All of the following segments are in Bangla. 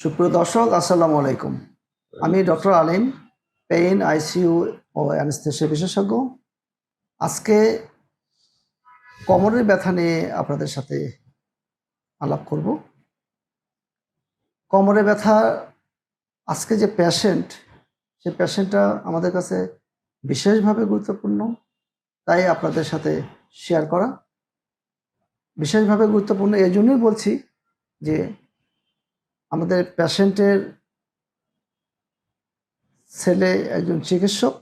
সুপ্রিয় দর্শক আসসালামু আলাইকুম। আমি ডক্টর আলিম পেইন আইসিইউ ও অ্যানেস্থেশিয়া বিশেষজ্ঞ। আজকে কোমরের ব্যথা নিয়ে আপনাদের সাথে আলাপ করব। কোমরে ব্যথা আজকে যে পেশেন্ট সে পেশেন্টটা আমাদের কাছে বিশেষভাবে গুরুত্বপূর্ণ তাই আপনাদের সাথে শেয়ার করা। বিশেষভাবে গুরুত্বপূর্ণ এই জন্যই বলছি যে আমাদের পেশেন্টের ছেলে একজন চিকিৎসক।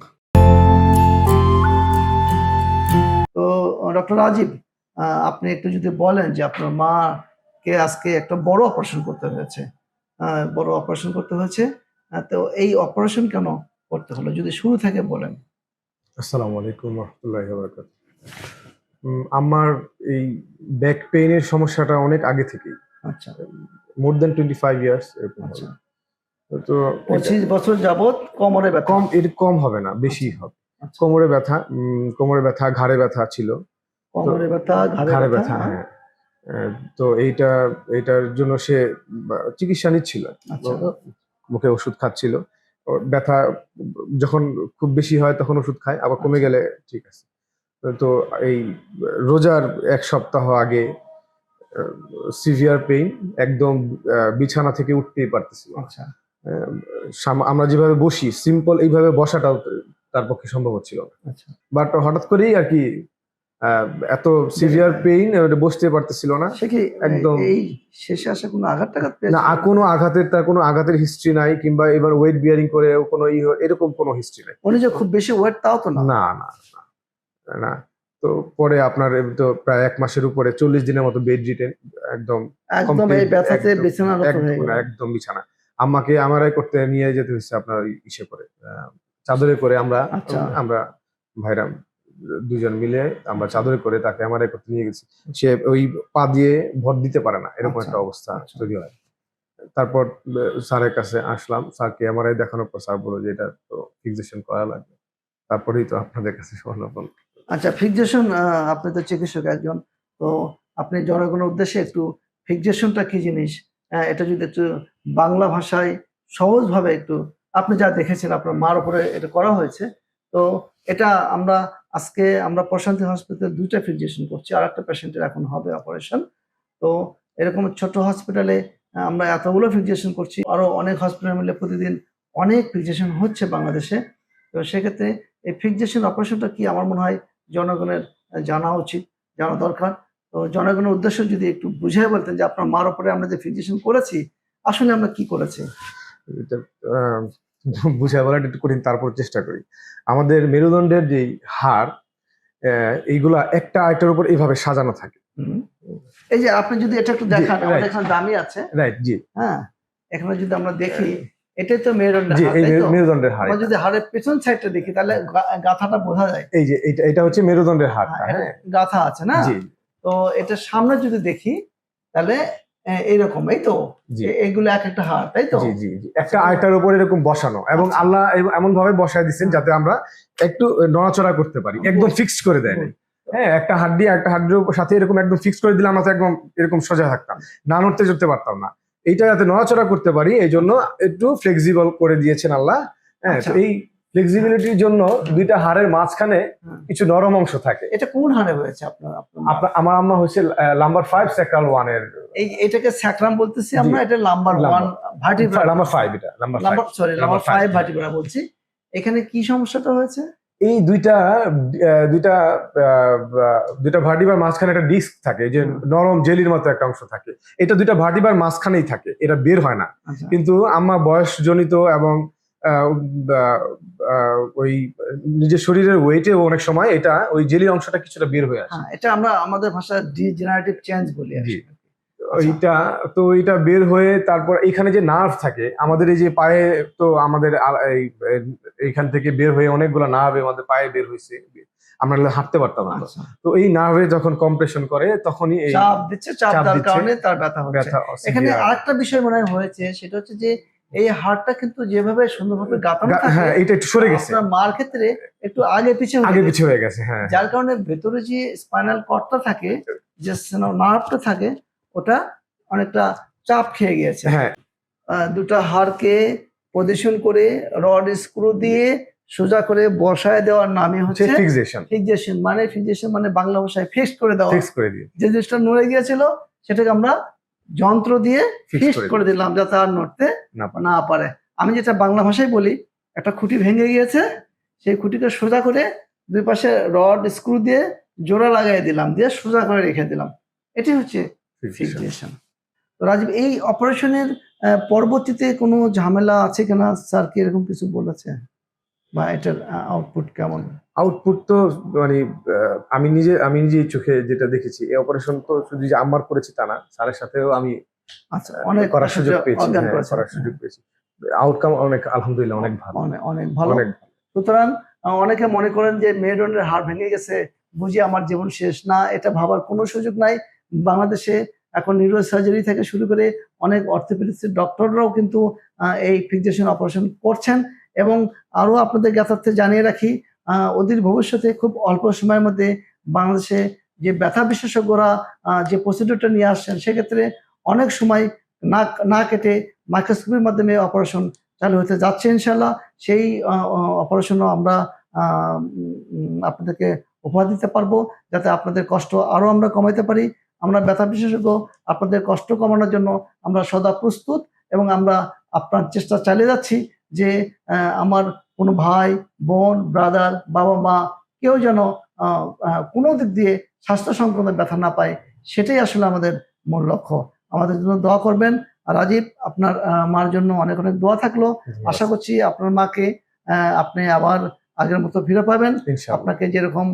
তো ডক্টর রাজীব আপনি একটু যদি বলেন যে আপনার মা কে আজকে একটা বড় অপারেশন করতে হয়েছে। বড় অপারেশন করতে হয়েছে। তো এই অপারেশন কেন করতে হলো? যদি শুরু থেকে বলেন। আসসালামু আলাইকুম রহমতুল্লাহ আমার এই ব্যাক পেইনের সমস্যাটা অনেক আগে থেকেই। আচ্ছা। More than twenty five years এরকম আচ্ছা। তো পঁচিশ বছর যাবত কোমরে ব্যথা। কম এর কম হবে না বেশি হবে। আচ্ছা। কোমরে ব্যথা কোমরে ব্যথা ঘাড়ে ব্যথা ছিল। কোমরে ব্যথা ঘাড়ে ব্যথা হ্যাঁ। আহ, তো এইটা এইটার জন্য সে চিকিৎসা নিচ্ছিল। আচ্ছা। মুখে ওষুধ খাচ্ছিল। ব্যথা যখন খুব বেশি হয় তখন ওষুধ খায় আবার কমে গেলে ঠিক আছে। তো এই রোজার এক সপ্তাহ আগে সিভিয়ার পেইন একদম বিছানা থেকে উঠতেই পারতেছিল। আচ্ছা। আমরা যেভাবে বসি সিম্পল এইভাবে বসাটাও তার পক্ষে সম্ভব হচ্ছিল আচ্ছা। বাট হঠাৎ করেই আর কি এত সিভিয়ার পেইন বসতে পারতেছিল না। সে কি একদম। এই শেষে আসে কোনো আঘাত টাঘাত না কোনো আঘাতের তার কোনো আঘাতের হিস্ট্রি নাই কিংবা এবার ওয়েট বিয়ারিং করে কোনো এরকম কোনো হিস্ট্রি নাই। উনি যে খুব বেশি ওয়েট তাও তো না না না, না। তো পরে আপনার তো প্রায় এক মাসের উপরে চল্লিশ দিনের মতো বেড রিটেন একদম একদম এই ব্যথাতে বিছানা একদম বিছানা। আমাকে আমারাই করতে নিয়ে যেতে হচ্ছে আপনার ইসে করে। চাদরে করে আমরা আচ্ছা। আমরা ভাইরা দুজন মিলে আমরা চাদরে করে তাকে আমারাই করতে নিয়ে গেছি। সে ওই পা দিয়ে ভর দিতে পারে না এরকম আচ্ছা, একটা অবস্থা আচ্ছা। তৈরি হয়। তারপর স্যারের কাছে আসলাম স্যারকে আমারাই দেখানোর পর স্যার বলল যে এটা তো ফিক্সেশন করা লাগবে। তারপরেই তো আপনাদের কাছে সমাধান আচ্ছা ফিক্সেশন আপনি তো চিকিৎসক একজন, তো আপনি জনগণের উদ্দেশ্যে একটু ফিক্সেশনটা কি জিনিস? এটা যদি একটু বাংলা ভাষায় সহজভাবে একটু, আপনি যা দেখেছেন, আপনার মার উপরে এটা করা হয়েছে, তো এটা আমরা আজকে আমরা প্রশান্তি হসপিটাল দুইটা ফিক্সেশন করছি আর একটা পেশেন্টের এখন হবে অপারেশন, তো এরকম ছোট হসপিটালে আমরা এতগুলো ফিক্সেশন করছি, আরও অনেক হসপিটাল মিলে প্রতিদিন অনেক ফিক্সেশন হচ্ছে বাংলাদেশে, তো সেক্ষেত্রে এই ফিক্সেশন অপারেশনটা কি আমার মনে হয় জনগণের জানা উচিত জানা দরকার। তো জনগণের উদ্দেশ্য যদি একটু বুঝিয়ে বলতেন যে আপনার মার উপরে আমরা যে ফিক্সেশন করেছি আসলে আমরা কি করেছি? বুঝায় বলাটা একটু কঠিন তারপর চেষ্টা করি। আমাদের মেরুদণ্ডের যেই হার আহ, এইগুলা একটা আরেকটার উপর এইভাবে সাজানো থাকে। এই যে আপনি যদি এটা একটু দেখান আমাদের এখানে দামি আছে। রাইট জি। হ্যাঁ এখানে যদি আমরা দেখি এটাই তো মেরুদণ্ডের জি এই মেরুদণ্ডের হাড় আমরা যদি হাড়ের পেছন সাইডটা দেখি তাহলে গা- গাথাটা বোঝা যায়। এই যে এটা এটা হচ্ছে মেরুদণ্ডের হাড়টা হ্যাঁ, হ্যাঁ গাথা আছে না? জি। তো এটা সামনে যদি দেখি তাহলে আহ, এইরকম এই তো? এগুলো এক একটা হাড় তাই তো? জি জি একটা আরেকটার উপর এরকম বসানো এবং আচ্ছা। আল্লাহ এমন ভাবে বসায় দিচ্ছেন যাতে আমরা একটু নড়াচড়া করতে পারি একদম ফিক্সড করে দেয়। হ্যাঁ একটা হাড্ডি একটা হাড্ডির সাথে এরকম একদম ফিক্স করে দিলে আমরা তো একদম এরকম সোজা থাকতাম। না নড়তে চড়তে পারতাম না। এইটা যাতে নড়াচড়া করতে পারি এই জন্য একটু ফ্লেক্সিবল করে দিয়েছেন আল্লাহ। হ্যাঁ আচ্ছা। তো এই ফ্লেক্সিবিলিটির জন্য দুইটা হাড়ের মাঝখানে কিছু নরম অংশ থাকে। এটা কোন হাড়ে হয়েছে আপনার আপনার আমার আম্মা হচ্ছে নাম্বার ফাইভ সেক্রাল ওয়ানের। এই এটাকে স্যাক্রাম বলতেছি আমরা এটা number Lumbar. One vertebra number five এটা number sorry number five vertebra বলছি। এখানে কি সমস্যাটা হয়েছে? এই দুইটা দুইটা দুইটা ভার্টিবার মাঝখানে একটা ডিস্ক থাকে যে নরম জেলির মতো একটা অংশ থাকে। এটা দুইটা ভার্টিবার মাঝখানেই থাকে এটা বের হয় না। আচ্ছা। কিন্তু আমার বয়সজনিত এবং ওই নিজের শরীরের ওয়েটে অনেক সময় এটা ওই জেলির অংশটা কিছুটা বের হয়ে আসে। হ্যাঁ এটা আমরা আমাদের ভাষায় ডিজেনারেটিভ চেঞ্জ বলি। ওইটা তো এটা বের হয়ে তারপর এখানে যে নার্ভ থাকে আমাদের এই যে পায়ে তো আমাদের এইখান থেকে বের হয়ে অনেকগুলো নার্ভ আমাদের পায়ে বের হয়েছে। আমরা হাঁটতে পারতাম না। আচ্ছা। তো এই নার্ভে যখন কম্প্রেশন করে তখনই এই চাপ দিচ্ছে চাপ দেওয়ার কারণে তার ব্যথা হচ্ছে। এখানে আরেকটা বিষয় মনে হয় হয়েছে সেটা হচ্ছে যে এই হাড়টা কিন্তু যেভাবে সুন্দরভাবে গাঁথানো থাকে হ্যাঁ এটা একটু সরে গেছে। আপনার মার ক্ষেত্রে একটু আগে হয়ে আগে পিছে হয়ে গেছে হ্যাঁ যার কারণে ভেতরে যে স্পাইনাল কর্ডটা থাকে যে নার্ভটা থাকে ওটা অনেকটা চাপ খেয়ে গিয়েছে। হ্যাঁ। দুটা হাড়কে পজিশন করে রড স্ক্রু দিয়ে সোজা করে বসায় দেওয়ার নামই হচ্ছে ফিক্সেশন ফিক্সেশন মানে ফিক্সেশন মানে বাংলা ভাষায় ফিক্সড করে দেওয়া। ফিক্স করে দিয়ে। যে জিনিসটা নড়ে গিয়েছিল সেটাকে আমরা যন্ত্র দিয়ে ফিক্সড করে দিলাম। যাতে আর নড়তে না পারে। আমি যেটা বাংলা ভাষায় বলি একটা খুঁটি ভেঙে গিয়েছে সেই খুঁটিকে সোজা করে দুই পাশে রড স্ক্রু দিয়ে জোড়া লাগাই দিলাম দিয়ে সোজা করে রেখে দিলাম। এটি হচ্ছে. ফিক্সেশন তো রাজীব এই অপারেশনের পরবর্তীতে কোনো ঝামেলা আছে কিনা? স্যার কি এরকম কিছু বলেছে? বা এটার আউটপুট কেমন? আউটপুট তো মানে আমি নিজে আমি নিজে চোখে যেটা দেখেছি এই অপারেশন তো শুধু যে আমার করেছি তা না স্যারের সাথেও আমি আচ্ছা অনেক করার সুযোগ পেয়েছি হ্যাঁ। করার সুযোগ পেয়েছি। আউটকাম অনেক আলহামদুলিল্লাহ অনেক ভালো। অনেক অনেক ভালো। অনেক সুতরাং অনেকে মনে করেন যে মেরুদণ্ডের হাড় ভেঙে গেছে বুঝি আমার জীবন শেষ। না এটা ভাবার কোনো সুযোগ নাই। বাংলাদেশে এখন নিউরো সার্জারি থেকে শুরু করে অনেক অর্থোপেডিক্সের ডক্টররাও কিন্তু এই ফিক্সেশন অপারেশন করছেন এবং আরও আপনাদের জ্ঞাতার্থে জানিয়ে রাখি অদূর ভবিষ্যতে খুব অল্প সময়ের মধ্যে বাংলাদেশে যে ব্যথা বিশেষজ্ঞরা যে প্রসিডিউরটা নিয়ে আসছেন, সেক্ষেত্রে অনেক সময় নাক না কেটে মাইক্রোস্কোপের মাধ্যমে অপারেশন চালু হতে যাচ্ছে ইনশাল্লাহ সেই অপারেশনও আমরা আপনাদেরকে উপহার দিতে পারব, যাতে আপনাদের কষ্ট আরও আমরা কমাইতে পারি। আমরা ব্যথা বিশেষজ্ঞ আপনাদের কষ্ট কমানোর জন্য আমরা সদা প্রস্তুত এবং আমরা আপনার চেষ্টা চালিয়ে যাচ্ছি যে আমার কোনো ভাই বোন ব্রাদার বাবা মা কেউ যেন কোনো দিক দিয়ে স্বাস্থ্য সংক্রান্ত ব্যথা না পায় সেটাই আসলে আমাদের মূল লক্ষ্য। আমাদের জন্য দোয়া করবেন। আর রাজীব আপনার মার জন্য অনেক অনেক দোয়া থাকল। আশা করছি আপনার মাকে আপনি আবার আগের মতো ফিরে পাবেন। আপনাকে যেরকম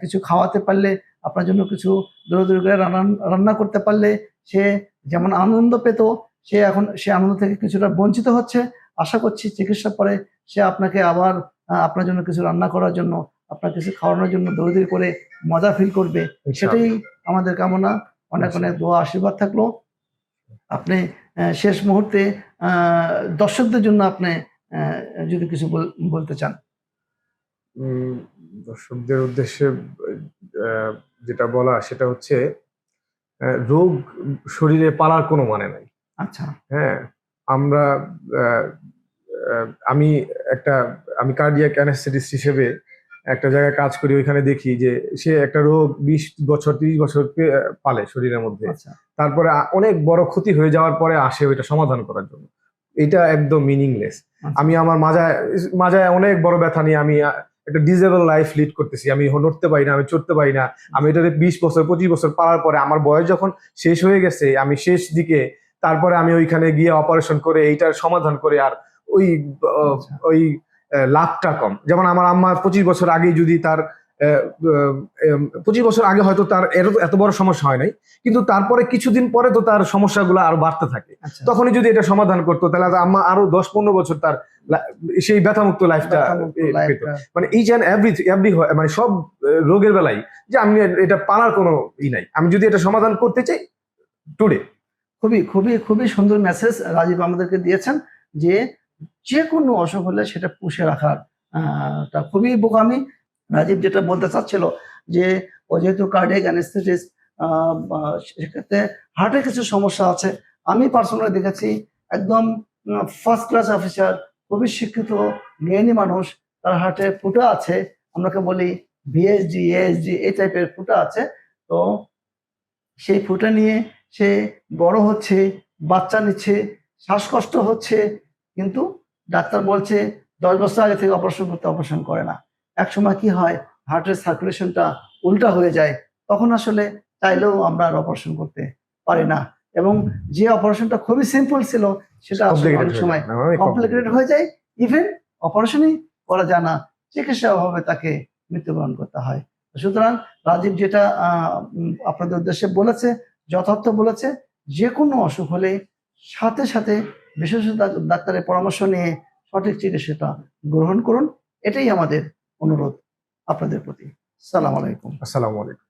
কিছু খাওয়াতে পারলে আপনার জন্য কিছু দূরে দূরে করে রান্না রান্না করতে পারলে সে যেমন আনন্দ পেত সে এখন সে আনন্দ থেকে কিছুটা বঞ্চিত হচ্ছে। আশা করছি চিকিৎসার পরে সে আপনাকে আবার আপনার জন্য কিছু রান্না করার জন্য আপনার কিছু খাওয়ানোর জন্য দৌড়ি করে মজা ফিল করবে। সেটাই আমাদের কামনা। অনেক অনেক দোয়া আশীর্বাদ থাকল। আপনি শেষ মুহূর্তে আহ, দর্শকদের জন্য আপনি আহ, যদি কিছু বল- বলতে চান। দর্শকদের উদ্দেশ্যে যেটা বলা সেটা হচ্ছে রোগ শরীরে পালার কোনো মানে নাই। আচ্ছা। হ্যাঁ আমরা আমি একটা আমি কার্ডিয়াক অ্যানাস্থেটিস্ট হিসেবে একটা জায়গায় কাজ করি ওইখানে দেখি যে সে একটা রোগ বিশ বছর তিরিশ বছর পালে শরীরের মধ্যে। আচ্ছা। তারপরে অনেক বড় ক্ষতি হয়ে যাওয়ার পরে আসে ওইটা সমাধান করার জন্য। এটা একদম মিনিংলেস আচ্ছা। আমি আমার মাজায় মাজায় অনেক বড় ব্যথা নিয়ে আমি একটা ডিজেবল লাইফ লিড করতেছি। আমি নড়তে পারি না আমি চড়তে পারি না। আমি এটাতে বিশ বছর পঁচিশ বছর পাওয়ার পরে আমার বয়স যখন শেষ হয়ে গেছে আমি শেষ দিকে তারপরে আমি ওইখানে গিয়ে অপারেশন করে এইটার সমাধান করে আর ওই আচ্ছা। ওই লাভটা কম। যেমন আমার আম্মা পঁচিশ বছর আগে যদি তার পঁচিশ বছর আগে হয়তো তার এর- এত বড় সমস্যা হয় নাই। কিন্তু তারপরে কিছুদিন পরে তো তার সমস্যাগুলো আরও বাড়তে থাকে। আচ্ছা। তখনই যদি এটা সমাধান করতো তাহলে তো আম্মা আরও দশ পনেরো বছর তার সেই ব্যথামুক্ত লাইফটা মানে ইচ অ্যান্ড এভরি এভরি মানে সব রোগের বেলায় যে আমি এটা পারার কোনো ই নাই। আমি যদি এটা সমাধান করতে চাই টুডে খুবই খুবই খুবই সুন্দর মেসেজ রাজীব আমাদেরকে দিয়েছেন যে যে কোনো অসুখ হলে সেটা পুষে রাখার টা খুবই বোকামি। রাজীব যেটা বলতে চাচ্ছিল যে, ও যেহেতু কার্ডিয়াক অ্যানেস্থেটিস্ট সেক্ষেত্রে হার্টের কিছু সমস্যা আছে, আমি পার্সোনালি দেখেছি একদম ফার্স্ট ক্লাস অফিসার খুবই শিক্ষিত, জ্ঞানী মানুষ, তার হার্টে ফুটা আছে আমরাকে বলি ভিএসডি এএসডি এই টাইপের ফুটা আছে, তো সেই ফুটা নিয়ে সে বড় হচ্ছে, বাচ্চা নিচ্ছে, শ্বাসকষ্ট হচ্ছে, কিন্তু ডাক্তার বলছে দশ বছর আগে থেকে অপারেশন করতে অপারেশন করে না। এক সময় কি হয় হার্টের সার্কুলেশনটা উল্টা হয়ে যায় তখন আসলে চাইলেও আমরা আর অপারেশন করতে পারি না। এবং যে অপারেশনটা খুবই সিম্পল ছিল সেটা অনেক সময় কমপ্লিকেটেড হয়ে যায়। ইভেন অপারেশনই করা যায় না চিকিৎসার অভাবে তাকে মৃত্যুবরণ করতে হয়। সুতরাং রাজীব যেটা আহ, আপনাদের উদ্দেশ্যে বলেছে যথার্থ বলেছে যে কোনো অসুখ হলে সাথে সাথে বিশেষজ্ঞ ডাক- ডাক্তারের পরামর্শ নিয়ে সঠিক চিকিৎসাটা গ্রহণ করুন। এটাই আমাদের অনুরোধ আপনাদের প্রতি। সালাম আলাইকুম। আসসালামু আলাইকুম।